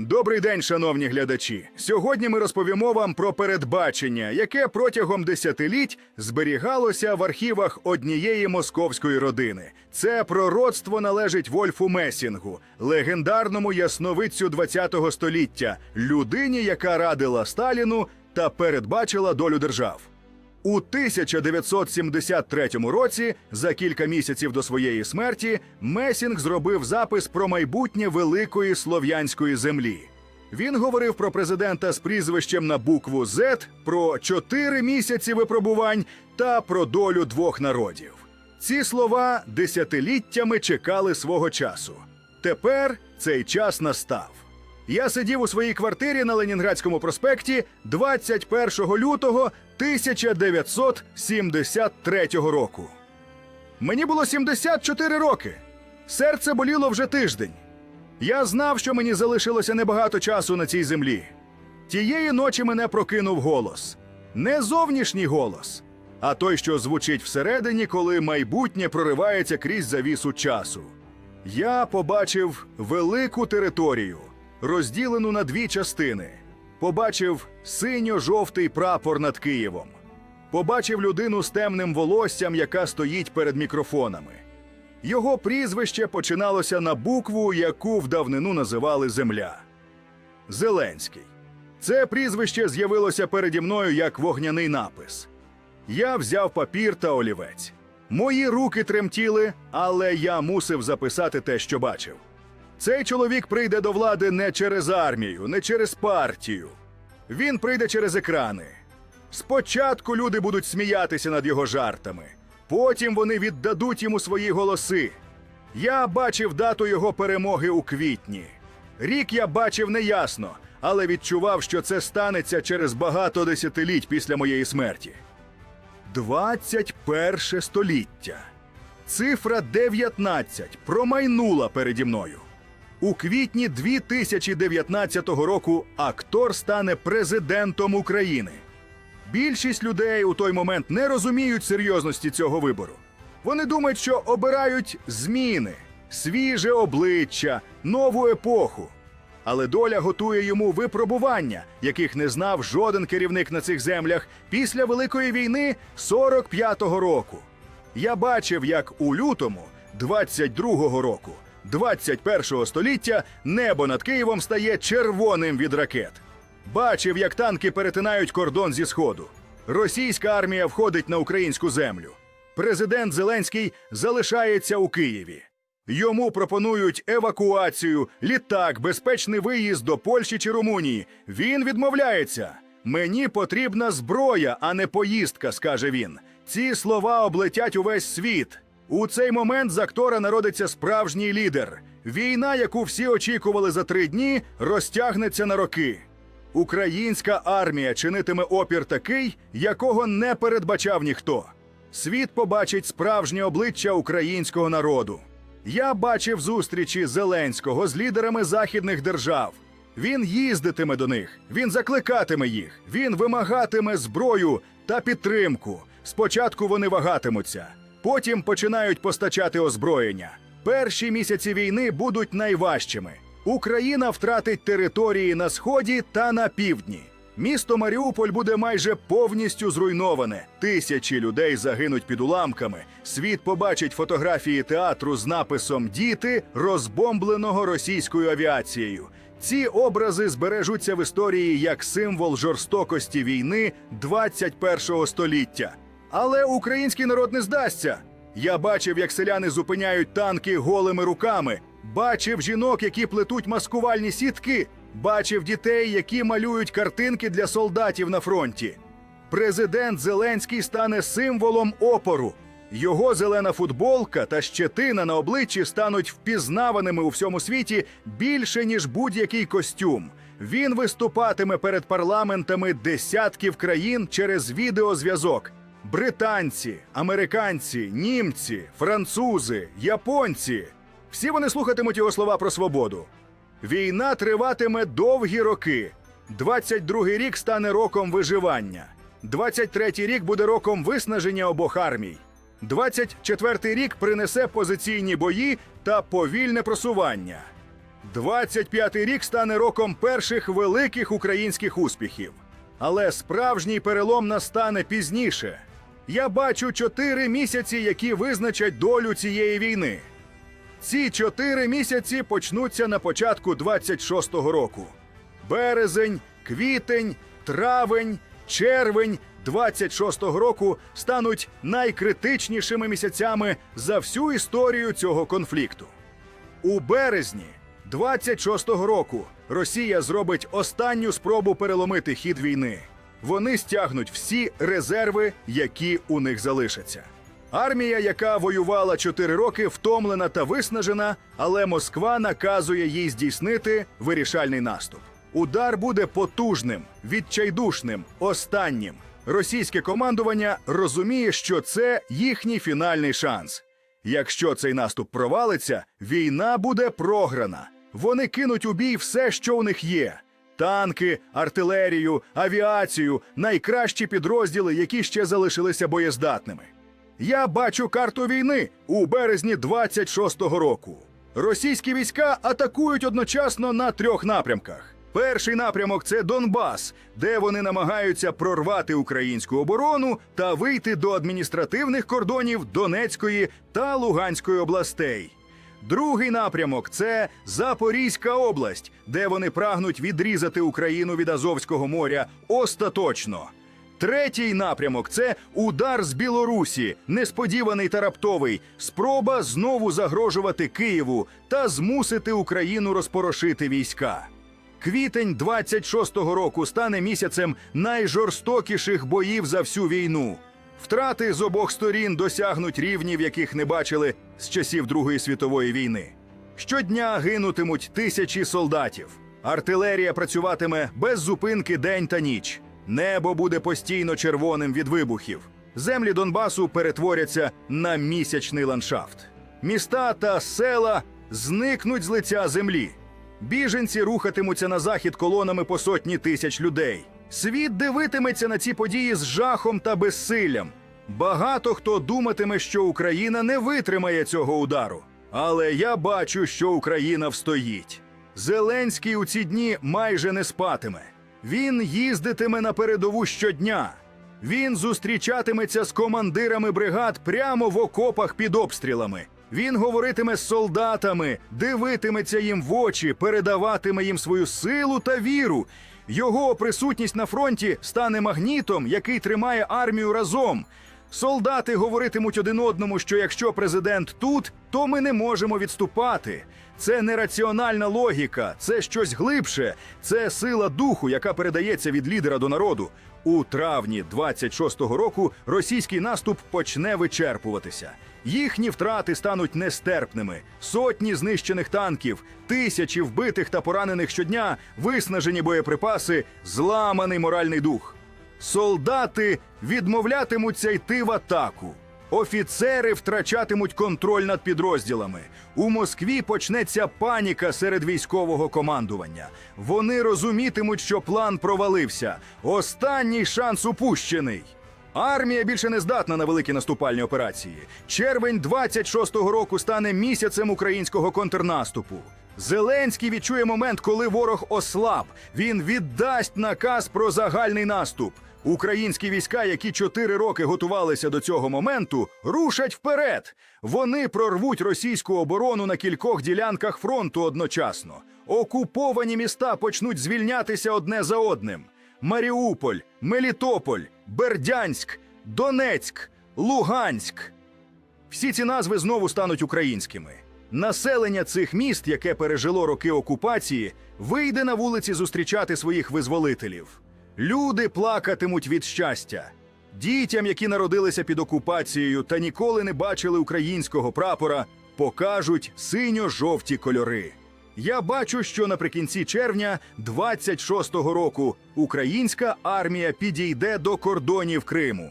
Добрий день, шановні глядачі. Сьогодні ми розповімо вам про передбачення, яке протягом десятиліть зберігалося в архівах однієї московської родини. Це пророцтво належить Вольфу Месінгу, легендарному ясновидцю ХХ століття, людині, яка радила Сталіну та передбачила долю держав. У 1973 році, за кілька місяців до своєї смерті, Месінг зробив запис про майбутнє великої слов'янської землі. Він говорив про президента з прізвищем на букву Z, про чотири місяці випробувань та про долю двох народів. Ці слова десятиліттями чекали свого часу. Тепер цей час настав. Я сидів у своїй квартирі на Ленінградському проспекті 21 лютого 1973 року. Мені було 74 роки. Серце боліло вже тиждень. Я знав, що мені залишилося небагато часу на цій землі. Тієї ночі мене прокинув голос. Не зовнішній голос, а той, що звучить всередині, коли майбутнє проривається крізь завісу часу. Я побачив велику територію, розділену на дві частини. Побачив синьо-жовтий прапор над Києвом. Побачив людину з темним волоссям, яка стоїть перед мікрофонами. Його прізвище починалося на букву, яку в давнину називали Земля. Зеленський. Це прізвище з'явилося переді мною як вогняний напис. Я взяв папір та олівець. Мої руки тремтіли, але я мусив записати те, що бачив. Цей чоловік прийде до влади не через армію, не через партію. Він прийде через екрани. Спочатку люди будуть сміятися над його жартами, потім вони віддадуть йому свої голоси. Я бачив дату його перемоги у квітні. Рік я бачив неясно, але відчував, що це станеться через багато десятиліть після моєї смерті. 21 століття. Цифра 19 промайнула переді мною. У квітні 2019 року актор стане президентом України. Більшість людей у той момент не розуміють серйозності цього вибору. Вони думають, що обирають зміни, свіже обличчя, нову епоху. Але доля готує йому випробування, яких не знав жоден керівник на цих землях після Великої війни 45-го року. Я бачив, як у лютому 22-го року, 21-го століття, небо над Києвом стає червоним від ракет. Бачив, як танки перетинають кордон зі сходу. Російська армія входить на українську землю. Президент Зеленський залишається у Києві. Йому пропонують евакуацію, літак, безпечний виїзд до Польщі чи Румунії. Він відмовляється. Мені потрібна зброя, а не поїздка, скаже він. Ці слова облетять увесь світ. У цей момент з актора народиться справжній лідер. Війна, яку всі очікували за три дні, розтягнеться на роки. Українська армія чинитиме опір такий, якого не передбачав ніхто. Світ побачить справжнє обличчя українського народу. Я бачив зустрічі Зеленського з лідерами західних держав. Він їздитиме до них, він закликатиме їх, він вимагатиме зброю та підтримку. Спочатку вони вагатимуться, потім починають постачати озброєння. Перші місяці війни будуть найважчими. Україна втратить території на сході та на півдні. Місто Маріуполь буде майже повністю зруйноване. Тисячі людей загинуть під уламками. Світ побачить фотографії театру з написом Діти розбомбленого російською авіацією. Ці образи збережуться в історії як символ жорстокості війни 21 століття. Але український народ не здасться. Я бачив, як селяни зупиняють танки голими руками. Бачив жінок, які плетуть маскувальні сітки. Бачив дітей, які малюють картинки для солдатів на фронті. Президент Зеленський стане символом опору. Його зелена футболка та щетина на обличчі стануть впізнаваними у всьому світі більше, ніж будь-який костюм. Він виступатиме перед парламентами десятків країн через відеозв'язок. Британці, американці, німці, французи, японці. Всі вони слухатимуть його слова про свободу. Війна триватиме довгі роки. 22-й рік стане роком виживання. 23-й рік буде роком виснаження обох армій. 24-й рік принесе позиційні бої та повільне просування. 25-й рік стане роком перших великих українських успіхів. Але справжній перелом настане пізніше. Я бачу чотири місяці, які визначать долю цієї війни. Ці чотири місяці почнуться на початку 26-го року. Березень, квітень, травень, червень 26-го року стануть найкритичнішими місяцями за всю історію цього конфлікту. У березні 26-го року Росія зробить останню спробу переломити хід війни. Вони стягнуть всі резерви, які у них залишаться. Армія, яка воювала 4 роки, втомлена та виснажена, але Москва наказує їй здійснити вирішальний наступ. Удар буде потужним, відчайдушним, останнім. Російське командування розуміє, що це їхній фінальний шанс. Якщо цей наступ провалиться, війна буде програна. Вони кинуть у бій все, що у них є: танки, артилерію, авіацію, найкращі підрозділи, які ще залишилися боєздатними. Я бачу карту війни у березні 26-го року. Російські війська атакують одночасно на трьох напрямках. Перший напрямок це Донбас, де вони намагаються прорвати українську оборону та вийти до адміністративних кордонів Донецької та Луганської областей. Другий напрямок це Запорізька область, де вони прагнуть відрізати Україну від Азовського моря остаточно. Третій напрямок це удар з Білорусі, несподіваний та раптовий, спроба знову загрожувати Києву та змусити Україну розпорошити війська. Квітень 26-го року стане місяцем найжорстокіших боїв за всю війну. Втрати з обох сторін досягнуть рівнів, яких не бачили з часів Другої світової війни. Щодня гинутимуть тисячі солдатів. Артилерія працюватиме без зупинки день та ніч. Небо буде постійно червоним від вибухів. Землі Донбасу перетворяться на місячний ландшафт. Міста та села зникнуть з лиця землі. Біженці рухатимуться на захід колонами по сотні тисяч людей. Світ дивитиметься на ці події з жахом та безсиллям. Багато хто думатиме, що Україна не витримає цього удару. Але я бачу, що Україна встоїть. Зеленський у ці дні майже не спатиме. Він їздитиме на передову щодня. Він зустрічатиметься з командирами бригад прямо в окопах під обстрілами. Він говоритиме з солдатами, дивитиметься їм в очі, передаватиме їм свою силу та віру. Його присутність на фронті стане магнітом, який тримає армію разом. Солдати говоритимуть один одному, що якщо президент тут, то ми не можемо відступати. Це не раціональна логіка, це щось глибше, це сила духу, яка передається від лідера до народу. У травні 26-го року російський наступ почне вичерпуватися. Їхні втрати стануть нестерпними. Сотні знищених танків, тисячі вбитих та поранених щодня, виснажені боєприпаси, зламаний моральний дух. Солдати відмовлятимуться йти в атаку. Офіцери втрачатимуть контроль над підрозділами. У Москві почнеться паніка серед військового командування. Вони розумітимуть, що план провалився. Останній шанс упущений. Армія більше не здатна на великі наступальні операції. Червень 26-го року стане місяцем українського контрнаступу. Зеленський відчує момент, коли ворог ослаб. Він віддасть наказ про загальний наступ. Українські війська, які чотири роки готувалися до цього моменту, рушать вперед. Вони прорвуть російську оборону на кількох ділянках фронту одночасно. Окуповані міста почнуть звільнятися одне за одним: Маріуполь, Мелітополь, Бердянськ, Донецьк, Луганськ. Всі ці назви знову стануть українськими. Населення цих міст, яке пережило роки окупації, вийде на вулиці зустрічати своїх визволителів. Люди плакатимуть від щастя. Дітям, які народилися під окупацією та ніколи не бачили українського прапора, покажуть синьо-жовті кольори. Я бачу, що наприкінці червня 26-го року українська армія підійде до кордонів Криму.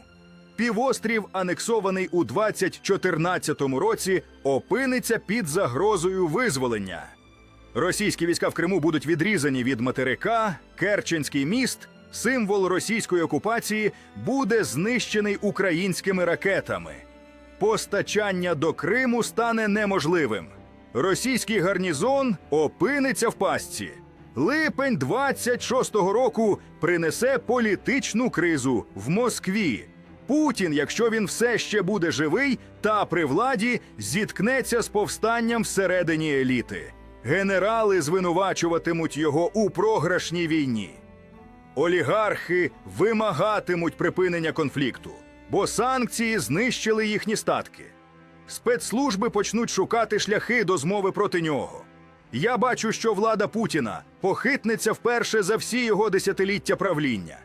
Півострів, анексований у 2014 році, опиниться під загрозою визволення. Російські війська в Криму будуть відрізані від материка, Керченський міст, символ російської окупації, буде знищений українськими ракетами. Постачання до Криму стане неможливим. Російський гарнізон опиниться в пастці. Липень 26-го року принесе політичну кризу в Москві. Путін, якщо він все ще буде живий та при владі, зіткнеться з повстанням всередині еліти. Генерали звинувачуватимуть його у програшній війні. Олігархи вимагатимуть припинення конфлікту, бо санкції знищили їхні статки. Спецслужби почнуть шукати шляхи до змови проти нього. Я бачу, що влада Путіна похитнеться вперше за всі його десятиліття правління.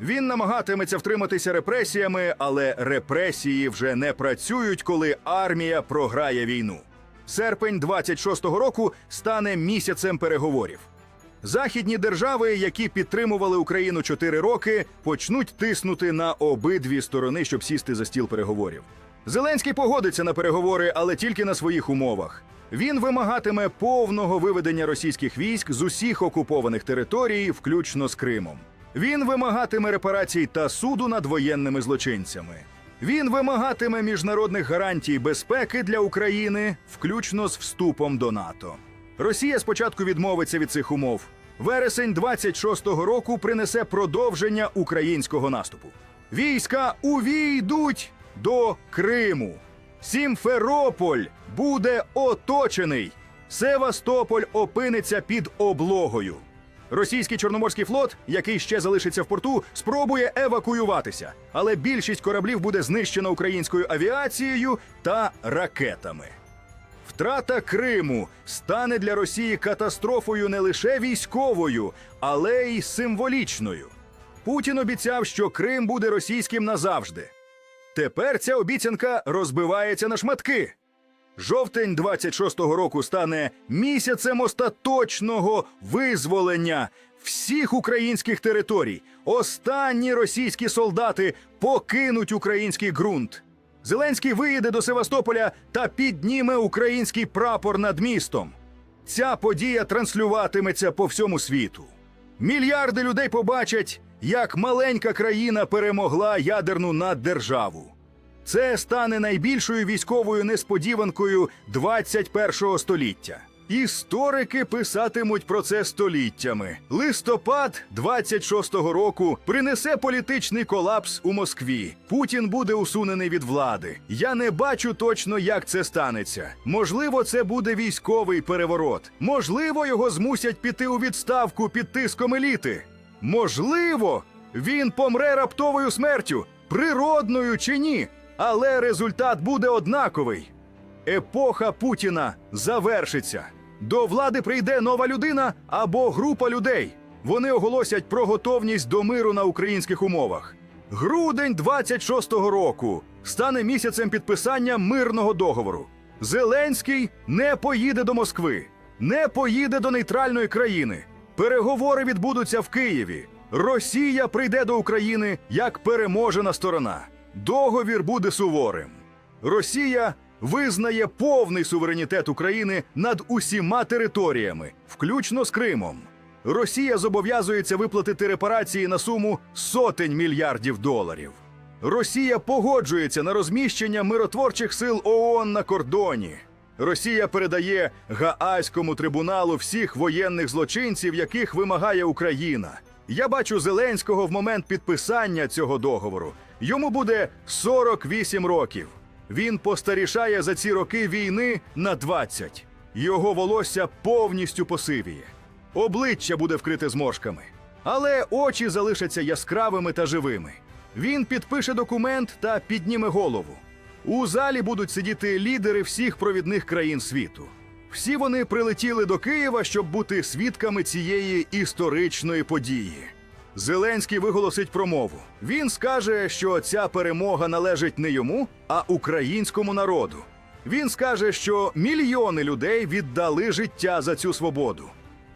Він намагатиметься втриматися репресіями, але репресії вже не працюють, коли армія програє війну. Серпень 26-го року стане місяцем переговорів. Західні держави, які підтримували Україну 4 роки, почнуть тиснути на обидві сторони, щоб сісти за стіл переговорів. Зеленський погодиться на переговори, але тільки на своїх умовах. Він вимагатиме повного виведення російських військ з усіх окупованих територій, включно з Кримом. Він вимагатиме репарацій та суду над воєнними злочинцями. Він вимагатиме міжнародних гарантій безпеки для України, включно з вступом до НАТО. Росія спочатку відмовиться від цих умов. Вересень 26-го року принесе продовження українського наступу. Війська увійдуть до Криму. Сімферополь буде оточений. Севастополь опиниться під облогою. Російський чорноморський флот, який ще залишиться в порту, спробує евакуюватися, але більшість кораблів буде знищено українською авіацією та ракетами. Втрата Криму стане для Росії катастрофою не лише військовою, але й символічною. Путін обіцяв, що Крим буде російським назавжди. Тепер ця обіцянка розбивається на шматки. Жовтень 26-го року стане місяцем остаточного визволення всіх українських територій. Останні російські солдати покинуть український ґрунт. Зеленський виїде до Севастополя та підніме український прапор над містом. Ця подія транслюватиметься по всьому світу. Мільярди людей побачать, як маленька країна перемогла ядерну наддержаву. Це стане найбільшою військовою несподіванкою 21-го століття. Історики писатимуть про це століттями. Листопад 26-го року принесе політичний колапс у Москві. Путін буде усунений від влади. Я не бачу точно, як це станеться. Можливо, це буде військовий переворот. Можливо, його змусять піти у відставку під тиском еліти. Можливо, він помре раптовою смертю, природною чи ні. Але результат буде однаковий. Епоха Путіна завершиться. До влади прийде нова людина або група людей. Вони оголосять про готовність до миру на українських умовах. Грудень 26-го року стане місяцем підписання мирного договору. Зеленський не поїде до Москви, не поїде до нейтральної країни. Переговори відбудуться в Києві. Росія прийде до України як переможена сторона. Договір буде суворим. Росія визнає повний суверенітет України над усіма територіями, включно з Кримом. Росія зобов'язується виплатити репарації на суму сотень мільярдів доларів. Росія погоджується на розміщення миротворчих сил ООН на кордоні. Росія передає Гаазькому трибуналу всіх воєнних злочинців, яких вимагає Україна. Я бачу Зеленського в момент підписання цього договору. Йому буде 48 років. Він постарішає за ці роки війни на 20. Його волосся повністю посивіє. Обличчя буде вкрите зморшками. Але очі залишаться яскравими та живими. Він підпише документ та підніме голову. У залі будуть сидіти лідери всіх провідних країн світу. Всі вони прилетіли до Києва, щоб бути свідками цієї історичної події. Зеленський виголосить промову. Він скаже, що ця перемога належить не йому, а українському народу. Він скаже, що мільйони людей віддали життя за цю свободу.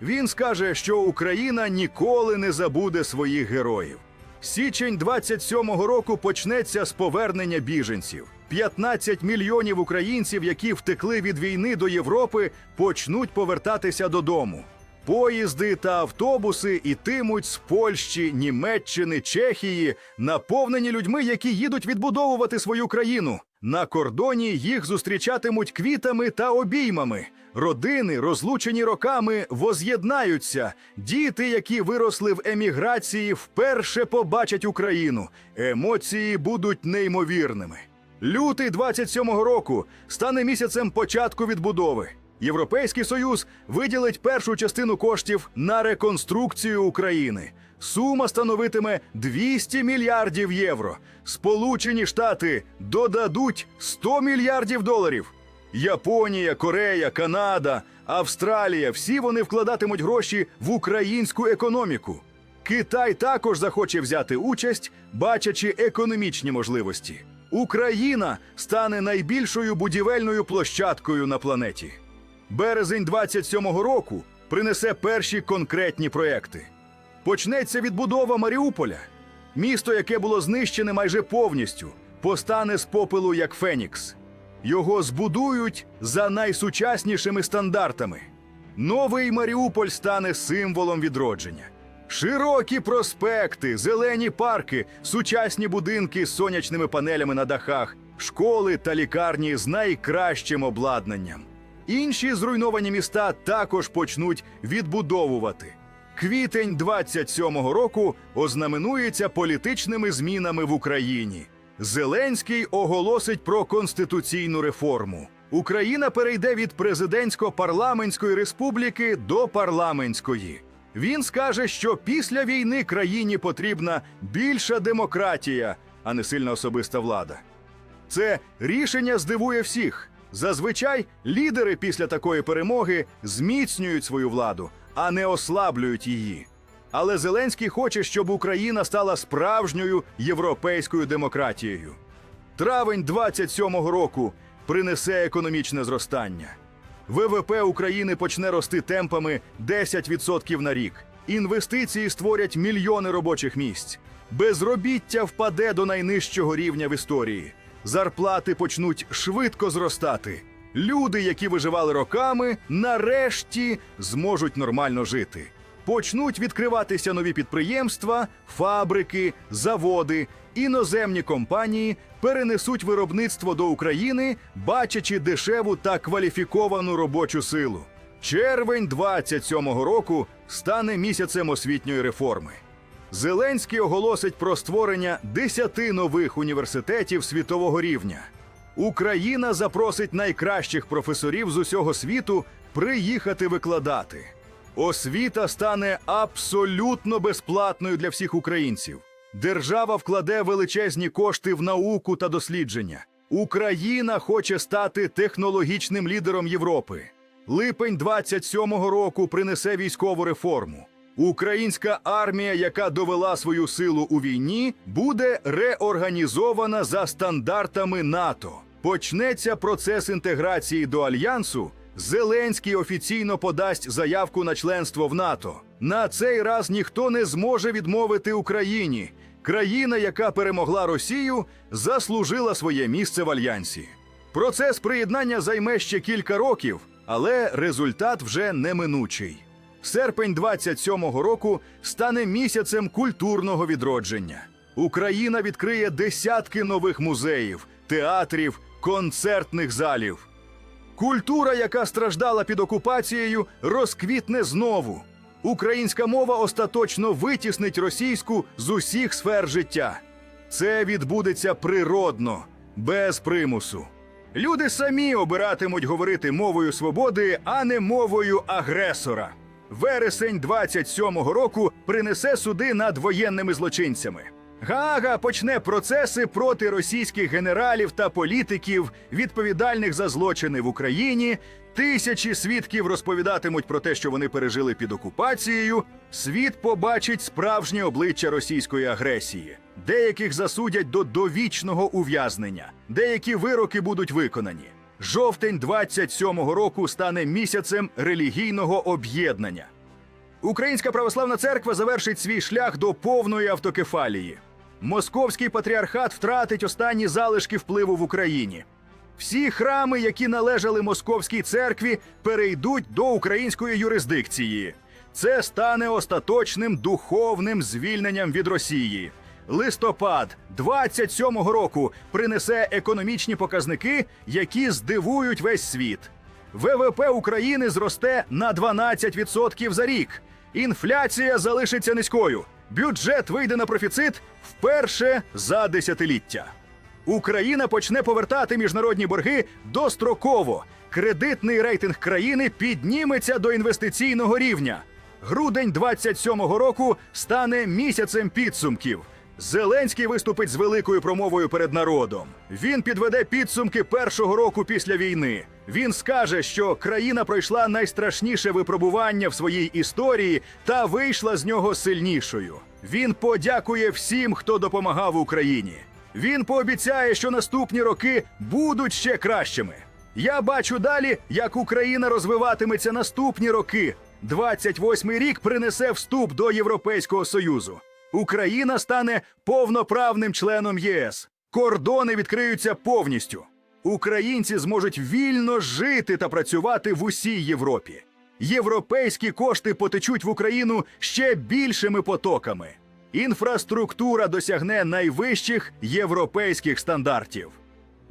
Він скаже, що Україна ніколи не забуде своїх героїв. Січень 27-го року почнеться з повернення біженців. 15 мільйонів українців, які втекли від війни до Європи, почнуть повертатися додому. Поїзди та автобуси ітимуть з Польщі, Німеччини, Чехії, наповнені людьми, які їдуть відбудовувати свою країну. На кордоні їх зустрічатимуть квітами та обіймами. Родини, розлучені роками, воз'єднаються. Діти, які виросли в еміграції, вперше побачать Україну. Емоції будуть неймовірними. Лютий 27-го року стане місяцем початку відбудови. Європейський союз виділить першу частину коштів на реконструкцію України. Сума становитиме 200 мільярдів євро. Сполучені Штати додадуть 100 мільярдів доларів. Японія, Корея, Канада, Австралія всі вони вкладатимуть гроші в українську економіку. Китай також захоче взяти участь, бачачи економічні можливості. Україна стане найбільшою будівельною площадкою на планеті. Березень 27-го року принесе перші конкретні проекти. Почнеться відбудова Маріуполя. Місто, яке було знищене майже повністю, постане з попелу як Фенікс. Його збудують за найсучаснішими стандартами. Новий Маріуполь стане символом відродження. Широкі проспекти, зелені парки, сучасні будинки з сонячними панелями на дахах, школи та лікарні з найкращим обладнанням. Інші зруйновані міста також почнуть відбудовувати. Квітень 27-го року ознаменується політичними змінами в Україні. Зеленський оголосить про конституційну реформу. Україна перейде від президентсько-парламентської республіки до парламентської. Він скаже, що після війни країні потрібна більша демократія, а не сильна особиста влада. Це рішення здивує всіх. Зазвичай лідери після такої перемоги зміцнюють свою владу, а не ослаблюють її. Але Зеленський хоче, щоб Україна стала справжньою європейською демократією. Травень 27-го року принесе економічне зростання. ВВП України почне рости темпами 10% на рік. Інвестиції створять мільйони робочих місць. Безробіття впаде до найнижчого рівня в історії. Зарплати почнуть швидко зростати. Люди, які виживали роками, нарешті зможуть нормально жити. Почнуть відкриватися нові підприємства, фабрики, заводи, іноземні компанії перенесуть виробництво до України, бачачи дешеву та кваліфіковану робочу силу. Червень 27-го року стане місяцем освітньої реформи. Зеленський оголосить про створення 10 нових університетів світового рівня. Україна запросить найкращих професорів з усього світу приїхати викладати. Освіта стане абсолютно безплатною для всіх українців. Держава вкладе величезні кошти в науку та дослідження. Україна хоче стати технологічним лідером Європи. Липень 27-го року принесе військову реформу. Українська армія, яка довела свою силу у війні, буде реорганізована за стандартами НАТО. Почнеться процес інтеграції до альянсу. Зеленський офіційно подасть заявку на членство в НАТО. На цей раз ніхто не зможе відмовити Україні. Країна, яка перемогла Росію, заслужила своє місце в альянсі. Процес приєднання займе ще кілька років, але результат вже неминучий. Серпень 27-го року стане місяцем культурного відродження. Україна відкриє десятки нових музеїв, театрів, концертних залів. Культура, яка страждала під окупацією, розквітне знову. Українська мова остаточно витіснить російську з усіх сфер життя. Це відбудеться природно, без примусу. Люди самі обиратимуть говорити мовою свободи, а не мовою агресора. Вересень 27-го року принесе суди над воєнними злочинцями. Гаага почне процеси проти російських генералів та політиків, відповідальних за злочини в Україні. Тисячі свідків розповідатимуть про те, що вони пережили під окупацією. Світ побачить справжнє обличчя російської агресії. Деяких засудять до довічного ув'язнення, деякі вироки будуть виконані. Жовтень 27-го року стане місяцем релігійного об'єднання. Українська православна церква завершить свій шлях до повної автокефалії. Московський патріархат втратить останні залишки впливу в Україні. Всі храми, які належали московській церкві, перейдуть до української юрисдикції. Це стане остаточним духовним звільненням від Росії. Листопад 27-го року принесе економічні показники, які здивують весь світ. ВВП України зросте на 12% за рік. Інфляція залишиться низькою. Бюджет вийде на профіцит вперше за десятиліття. Україна почне повертати міжнародні борги достроково. Кредитний рейтинг країни підніметься до інвестиційного рівня. Грудень 27-го року стане місяцем підсумків. Зеленський виступить з великою промовою перед народом. Він підведе підсумки першого року після війни. Він скаже, що країна пройшла найстрашніше випробування в своїй історії та вийшла з нього сильнішою. Він подякує всім, хто допомагав Україні. Він пообіцяє, що наступні роки будуть ще кращими. Я бачу далі, як Україна розвиватиметься наступні роки. 28-й рік принесе вступ до Європейського Союзу. Україна стане повноправним членом ЄС. Кордони відкриються повністю. Українці зможуть вільно жити та працювати в усій Європі. Європейські кошти потечуть в Україну ще більшими потоками. Інфраструктура досягне найвищих європейських стандартів.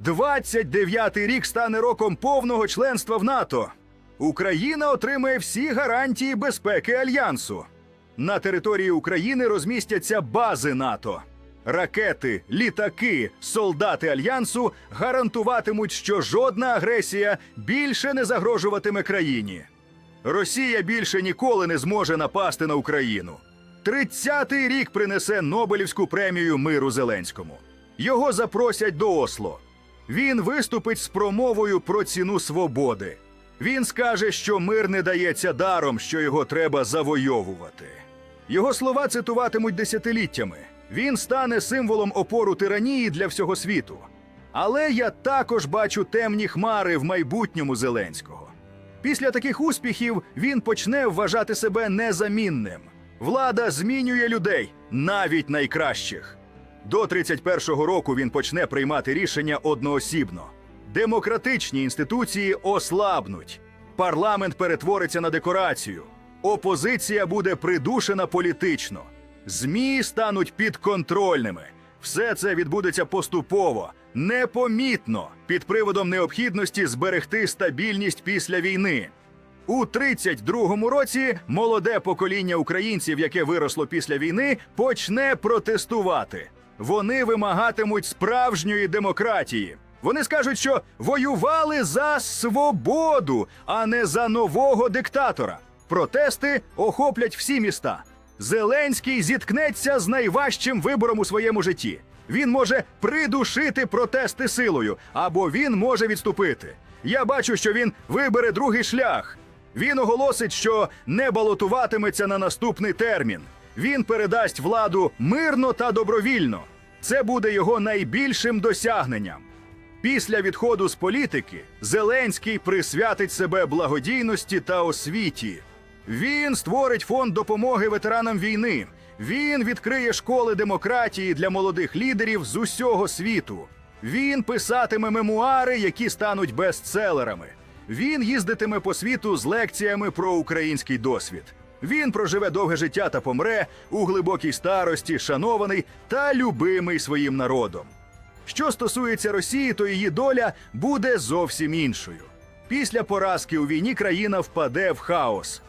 29-й рік стане роком повного членства в НАТО. Україна отримає всі гарантії безпеки альянсу. На території України розмістяться бази НАТО. Ракети, літаки, солдати альянсу гарантуватимуть, що жодна агресія більше не загрожуватиме країні. Росія більше ніколи не зможе напасти на Україну. 30-й рік принесе Нобелівську премію миру Зеленському. Його запросять до Осло. Він виступить з промовою про ціну свободи. Він скаже, що мир не дається даром, що його треба завойовувати. Його слова цитуватимуть десятиліттями. Він стане символом опору тиранії для всього світу. Але я також бачу темні хмари в майбутньому Зеленського. Після таких успіхів він почне вважати себе незамінним. Влада змінює людей, навіть найкращих. До 31-го року він почне приймати рішення одноосібно. Демократичні інституції ослабнуть. Парламент перетвориться на декорацію. Опозиція буде придушена політично. ЗМІ стануть підконтрольними. Все це відбудеться поступово, непомітно, під приводом необхідності зберегти стабільність після війни. У 32-му році молоде покоління українців, яке виросло після війни, почне протестувати. Вони вимагатимуть справжньої демократії. Вони скажуть, що воювали за свободу, а не за нового диктатора. Протести охоплять всі міста. Зеленський зіткнеться з найважчим вибором у своєму житті. Він може придушити протести силою, або він може відступити. Я бачу, що він вибере другий шлях. Він оголосить, що не балотуватиметься на наступний термін. Він передасть владу мирно та добровільно. Це буде його найбільшим досягненням. Після відходу з політики Зеленський присвятить себе благодійності та освіті. Він створить фонд допомоги ветеранам війни. Він відкриє школи демократії для молодих лідерів з усього світу. Він писатиме мемуари, які стануть бестселерами. Він їздитиме по світу з лекціями про український досвід. Він проживе довге життя та помре у глибокій старості, шанований та любимий своїм народом. Що стосується Росії, то її доля буде зовсім іншою. Після поразки у війні країна впаде в хаос.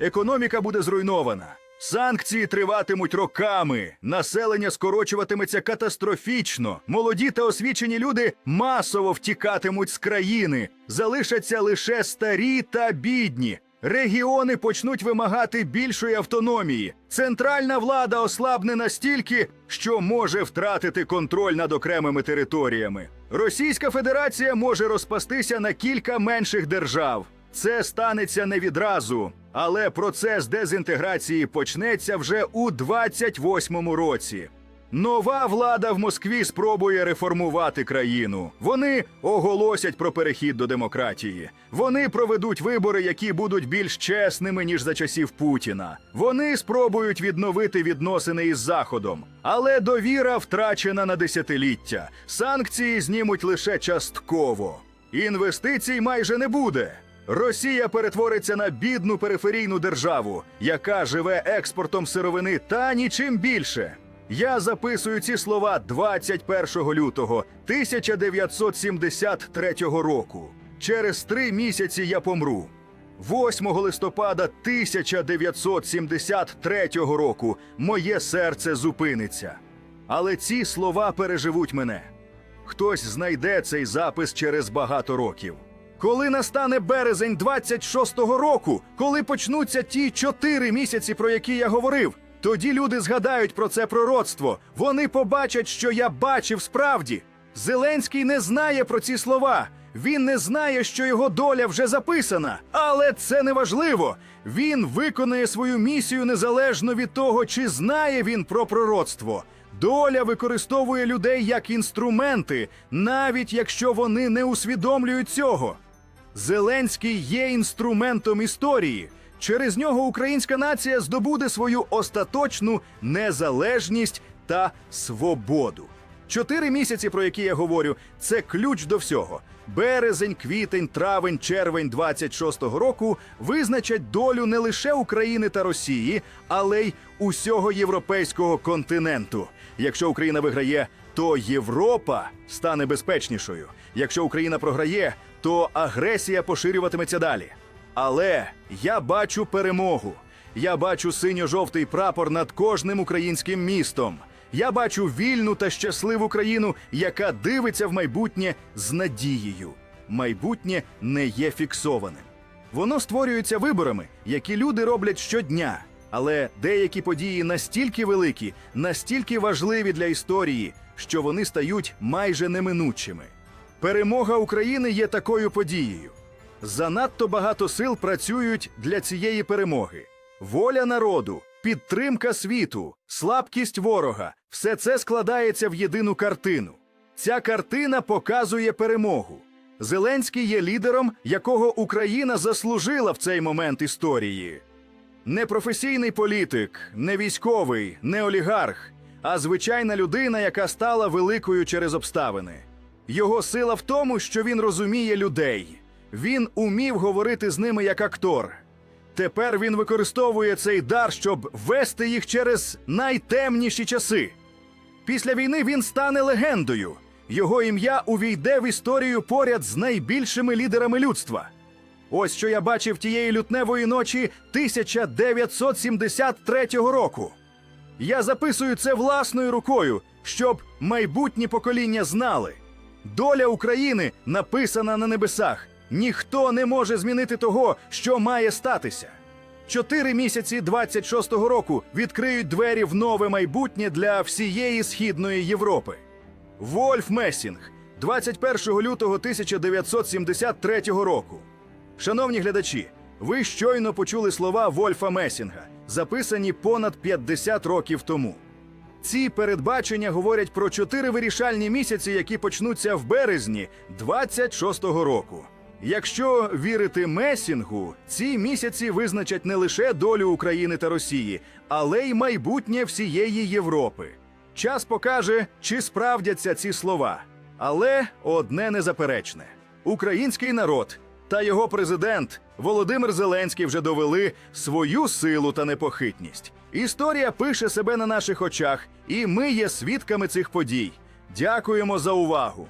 Економіка буде зруйнована. Санкції триватимуть роками, населення скорочуватиметься катастрофічно. Молоді та освічені люди масово втікатимуть з країни, залишаться лише старі та бідні. Регіони почнуть вимагати більшої автономії. Центральна влада ослабне настільки, що може втратити контроль над окремими територіями. Російська Федерація може розпастися на кілька менших держав. Це станеться не відразу, але процес дезінтеграції почнеться вже у 28-му році. Нова влада в Москві спробує реформувати країну. Вони оголосять про перехід до демократії. Вони проведуть вибори, які будуть більш чесними ніж за часів Путіна. Вони спробують відновити відносини із Заходом, але довіра втрачена на десятиліття. Санкції знімуть лише частково. Інвестицій майже не буде. Росія перетвориться на бідну периферійну державу, яка живе експортом сировини та нічим більше. Я записую ці слова 21 лютого 1973 року. Через три місяці я помру. 8 листопада 1973 року моє серце зупиниться. Але ці слова переживуть мене. Хтось знайде цей запис через багато років. Коли настане березень 26-го року, коли почнуться ті чотири місяці, про які я говорив, тоді люди згадають про це пророцтво. Вони побачать, що я бачив справді. Зеленський не знає про ці слова. Він не знає, що його доля вже записана. Але це не важливо. Він виконує свою місію незалежно від того, чи знає він про пророцтво. Доля використовує людей як інструменти, навіть якщо вони не усвідомлюють цього. Зеленський є інструментом історії. Через нього українська нація здобуде свою остаточну незалежність та свободу. Чотири місяці, про які я говорю, це ключ до всього. Березень, квітень, травень, червень 26-го року визначать долю не лише України та Росії, але й усього європейського континенту. Якщо Україна виграє, то Європа стане безпечнішою. Якщо Україна програє, то агресія поширюватиметься далі. Але я бачу перемогу. Я бачу синьо-жовтий прапор над кожним українським містом. Я бачу вільну та щасливу країну, яка дивиться в майбутнє з надією. Майбутнє не є фіксованим. Воно створюється виборами, які люди роблять щодня. Але деякі події настільки великі, настільки важливі для історії, що вони стають майже неминучими. Перемога України є такою подією. Занадто багато сил працюють для цієї перемоги. Воля народу, підтримка світу, слабкість ворога все це складається в єдину картину. Ця картина показує перемогу. Зеленський є лідером, якого Україна заслужила в цей момент історії. Не професійний політик, не військовий, не олігарх, а звичайна людина, яка стала великою через обставини. Його сила в тому, що він розуміє людей. Він умів говорити з ними як актор. Тепер він використовує цей дар, щоб вести їх через найтемніші часи. Після війни він стане легендою. Його ім'я увійде в історію поряд з найбільшими лідерами людства. Ось що я бачив тієї лютневої ночі 1973 року. Я записую це власною рукою, щоб майбутні покоління знали. Доля України написана на небесах. Ніхто не може змінити того, що має статися. Чотири місяці 26-го року відкриють двері в нове майбутнє для всієї східної Європи. Вольф Месінг, 21 лютого 1973 року. Шановні глядачі, ви щойно почули слова Вольфа Месінга, записані понад 50 років тому. Ці передбачення говорять про чотири вирішальні місяці, які почнуться в березні 26-го року. Якщо вірити Месінгу, ці місяці визначать не лише долю України та Росії, але й майбутнє всієї Європи. Час покаже, чи справдяться ці слова. Але одне незаперечне: український народ та його президент Володимир Зеленський вже довели свою силу та непохитність. Історія пише себе на наших очах, і ми є свідками цих подій. Дякуємо за увагу.